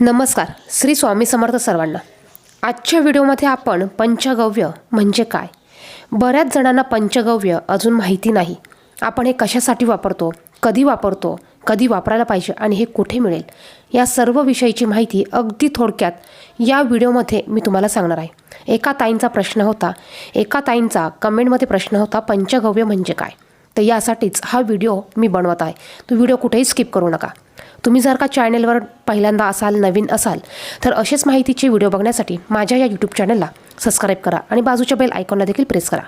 नमस्कार श्री स्वामी समर्थ सर्वांना. आजच्या व्हिडिओमध्ये आपण पंचगव्य म्हणजे काय? बऱ्याच जणांना पंचगव्य अजून माहिती नाही. आपण हे कशासाठी वापरतो कधी वापरतो कधी वापरायला पाहिजे आणि हे कुठे मिळेल या सर्व विषयीची माहिती अगदी थोडक्यात या व्हिडिओमध्ये मी तुम्हाला सांगणार आहे. एका ताईंचा प्रश्न होता एका ताईंचा कमेंटमध्ये प्रश्न होता पंचगव्य म्हणजे काय? तर यासाठीच हा व्हिडिओ मी बनवत आहे. तो व्हिडिओ कुठेही स्किप करू नका. तुम्ही जर का चॅनेलवर पहिल्यांदा असाल नवीन असाल तर असेच माहितीचे व्हिडिओ बघण्यासाठी माझ्या या यूट्यूब चॅनलला सबस्क्राईब करा आणि बाजूच्या बेल आयकॉनला देखील प्रेस करा.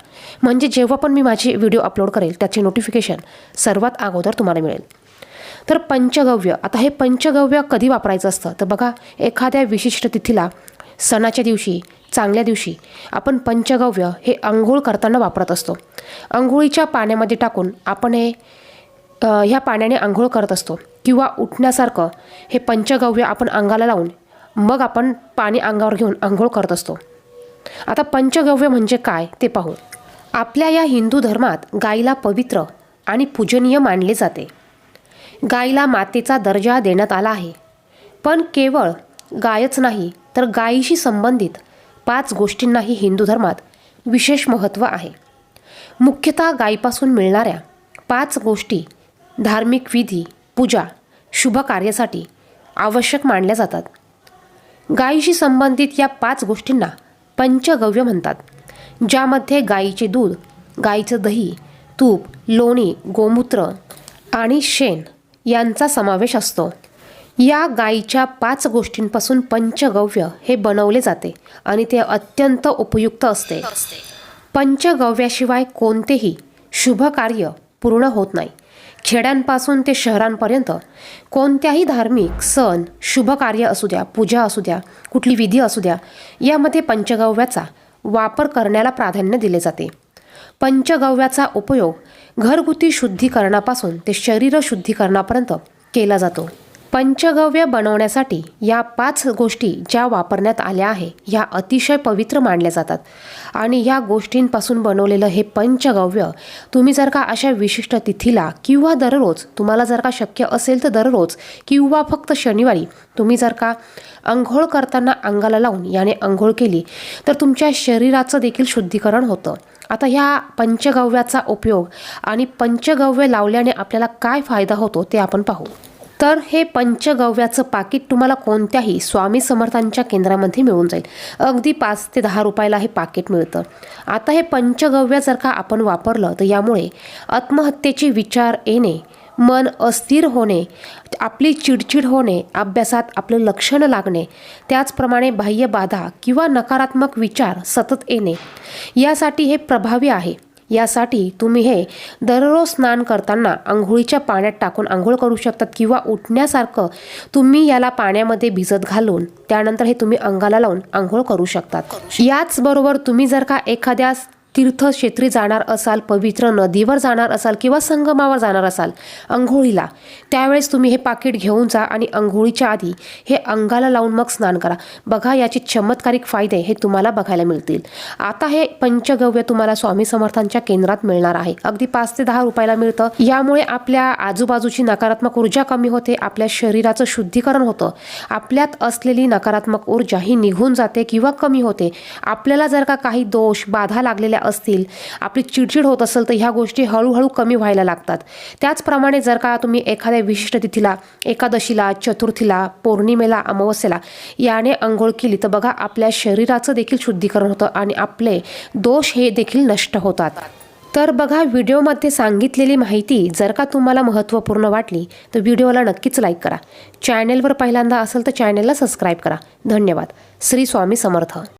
म्हणजे जेव्हा पण मी माझे व्हिडिओ अपलोड करेल त्याचे नोटिफिकेशन सर्वात अगोदर तुम्हाला मिळेल. तर पंचगव्य आता हे पंचगव्य कधी वापरायचं असतं? तर बघा एखाद्या विशिष्ट तिथीला सणाच्या दिवशी चांगल्या दिवशी आपण पंचगव्य हे आंघोळ करताना वापरत असतो. आंघोळीच्या पाण्यामध्ये टाकून आपण हे ह्या पाण्याने आंघोळ करत असतो किंवा उठण्यासारखं हे पंचगव्य आपण अंगाला लावून मग आपण पाणी अंगावर घेऊन आंघोळ करत असतो. आता पंचगव्य म्हणजे काय ते पाहू. आपल्या या हिंदू धर्मात गाईला पवित्र आणि पूजनीय मानले जाते. गाईला मातेचा दर्जा देण्यात आला आहे. पण केवळ गायच नाही तर गायीशी संबंधित पाच गोष्टींनाही हिंदू धर्मात विशेष महत्त्व आहे. मुख्यतः गायीपासून मिळणाऱ्या पाच गोष्टी धार्मिक विधी पूजा शुभ कार्यासाठी आवश्यक मानल्या जातात. गायीशी संबंधित या पाच गोष्टींना पंचगव्य म्हणतात ज्यामध्ये गायीचे दूध गायीचं दही तूप लोणी गोमूत्र आणि शेण यांचा समावेश असतो. या गायीच्या पाच गोष्टींपासून पंचगव्य हे बनवले जाते आणि ते अत्यंत उपयुक्त असते. पंचगव्याशिवाय कोणतेही शुभ कार्य पूर्ण होत नाही. खेड्यांपासून ते शहरांपर्यंत कोणत्याही धार्मिक सण शुभ कार्य असू द्या पूजा असू द्या कुठली विधी असू द्या यामध्ये पंचगव्याचा वापर करण्याला प्राधान्य दिले जाते. पंचगव्याचा उपयोग घरगुती शुद्धीकरणापासून ते शरीर शुद्धीकरणापर्यंत केला जातो. पंचगव्य बनवण्यासाठी या पाच गोष्टी ज्या वापरण्यात आल्या आहे ह्या अतिशय पवित्र मानल्या जातात. आणि या गोष्टींपासून बनवलेलं हे पंचगव्य तुम्ही जर का अशा विशिष्ट तिथीला किंवा दररोज तुम्हाला जर का शक्य असेल तर दररोज किंवा फक्त शनिवारी तुम्ही जर का अंघोळ करताना अंगाला लावून याने अंघोळ केली तर तुमच्या शरीराचं देखील शुद्धीकरण होतं. आता ह्या पंचगव्याचा उपयोग आणि पंचगव्य लावल्याने आपल्याला काय फायदा होतो ते आपण पाहू. तर हे पंचगव्याचं पाकिट तुम्हाला कोणत्याही स्वामी समर्थांच्या केंद्रामध्ये मिळून जाईल. अगदी पाच ते दहा रुपयाला हे पाकिट मिळतं. आता हे पंचगव्य जर का आपण वापरलं तर यामुळे आत्महत्येचे विचार येणे मन अस्थिर होणे आपली चिडचिड होणे अभ्यासात आपलं लक्षणं लागणे त्याचप्रमाणे बाह्य बाधा किंवा नकारात्मक विचार सतत येणे यासाठी हे प्रभावी आहे. यासाठी तुम्ही हे दररोज स्नान करताना आंघोळीच्या पाण्यात टाकून आंघोळ करू शकतात किंवा उठण्यासारखं तुम्ही याला पाण्यामध्ये भिजत घालून त्यानंतर हे तुम्ही अंगाला लावून आंघोळ करू शकतात. याचबरोबर तुम्ही जर का एखाद्या तीर्थक्षेत्री जाणार असाल पवित्र नदीवर जाणार असाल किंवा संगमावर जाणार असाल अंघोळीला त्यावेळेस तुम्ही हे पाकिट घेऊन जा आणि अंघोळीच्या आधी हे अंगाला लावून मग स्नान करा. बघा याचे चमत्कारिक फायदे हे तुम्हाला बघायला मिळतील. आता हे पंचगव्य तुम्हाला स्वामी समर्थांच्या केंद्रात मिळणार आहे. अगदी पाच ते दहा रुपयाला मिळतं. यामुळे आपल्या आजूबाजूची नकारात्मक ऊर्जा कमी होते आपल्या शरीराचं शुद्धीकरण होतं. आपल्यात असलेली नकारात्मक ऊर्जा ही निघून जाते किंवा कमी होते. आपल्याला जर का काही दोष बाधा लागलेल्या असतील आपली चिडचिड होत असेल तर ह्या गोष्टी हळूहळू कमी व्हायला लागतात. त्याचप्रमाणे जर का तुम्ही एखाद्या विशिष्ट तिथीला एकादशीला चतुर्थीला पौर्णिमेला अमावस्येला याने आंघोळ केली तर बघा आपल्या शरीराचं देखील शुद्धीकरण होतं आणि आपले दोष हे देखील नष्ट होतात. तर बघा व्हिडिओमध्ये सांगितलेली माहिती जर का तुम्हाला महत्त्वपूर्ण वाटली तर व्हिडिओला नक्कीच लाईक करा. चॅनेलवर पहिल्यांदा असेल तर चॅनेलला सबस्क्राईब करा. धन्यवाद. श्री स्वामी समर्थ.